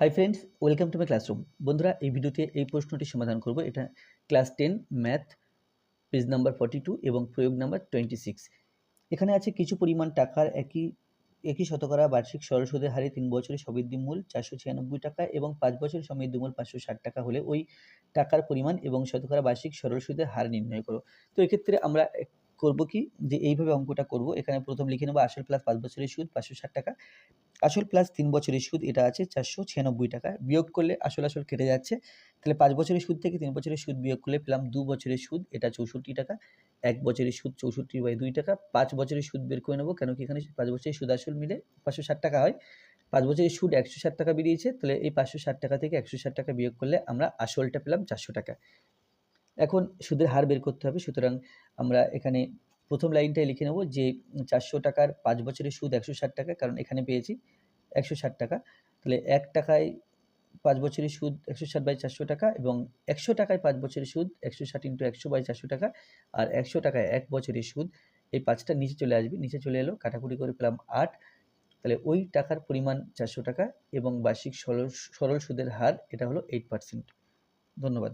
Hi friends welcome to my classroom বন্ধুরা, এই ভিডিওতে এই প্রশ্নটি সমাধান করব। এটা class ten math page number forty two এবং প্রয়োগ নাম্বার টোয়েন্টি সিক্স এখানে আছে কিছু পরিমাণ টাকার একই একই শতকরা বার্ষিক সরল সুদের হারে তিন বছরের সবৃদ্ধি মূল চারশো ছিয়ানব্বই টাকা এবং পাঁচ বছরের সমৃদ্ধি মূল পাঁচশো ষাট টাকা হলে ওই টাকার পরিমাণ এবং শতকরা বার্ষিক সরল সুদের হার নির্ণয় করো। তো এক্ষেত্রে আমরা করব কি? যে এইভাবে অঙ্কটা করব। এখানে প্রথম লিখে নেব, আসল প্লাস পাঁচ বছরের সুদ পাঁচশো ষাট টাকা। আসল প্লাস তিন বছরের সুদ এটা আছে চারশো ছিয়ানব্বই টাকা। বিয়োগ করলে আসল আসল কেটে যাচ্ছে। তাহলে পাঁচ বছরের সুদ থেকে তিন বছরের সুদ বিয়োগ করলে পেলাম দু বছরের সুদ, এটা চৌষট্টি টাকা। এক বছরের সুদ চৌষট্টি বাই দুই টাকা। পাঁচ বছরের সুদ বের করে নেব, কেন কি এখানে পাঁচ বছরের সুদ আসল মিলে পাঁচশো ষাট টাকা হয়। পাঁচ বছরের সুদ একশো ষাট টাকা বেরিয়েছে, তাহলে এই পাঁচশো ষাট টাকা থেকে একশো ষাট টাকা বিয়োগ করলে আমরা আসলটা পেলাম চারশো টাকা। এখন সুদের হার বের করতে হবে, সুতরাং আমরা এখানে প্রথম লাইনটাই লিখে নেব যে চারশো টাকার পাঁচ বছরের সুদ একশো ষাট টাকা, কারণ এখানে পেয়েছি একশো ষাট টাকা। তাহলে এক টাকায় পাঁচ বছরের সুদ একশো ষাট বাই চারশো টাকা এবং একশো টাকায় পাঁচ বছরের সুদ একশো ষাট ইন্টু একশো বাই চারশো টাকা, আর একশো টাকায় এক বছরের সুদ, এই পাঁচটা নিচে চলে আসবে। নিচে চলে এলো, কাটাকুটি করে পেলাম আট। তাহলে ওই টাকার পরিমাণ চারশো টাকা এবং বার্ষিক সরল সরল সুদের হার, এটা হলো এইট পার্সেন্ট ধন্যবাদ।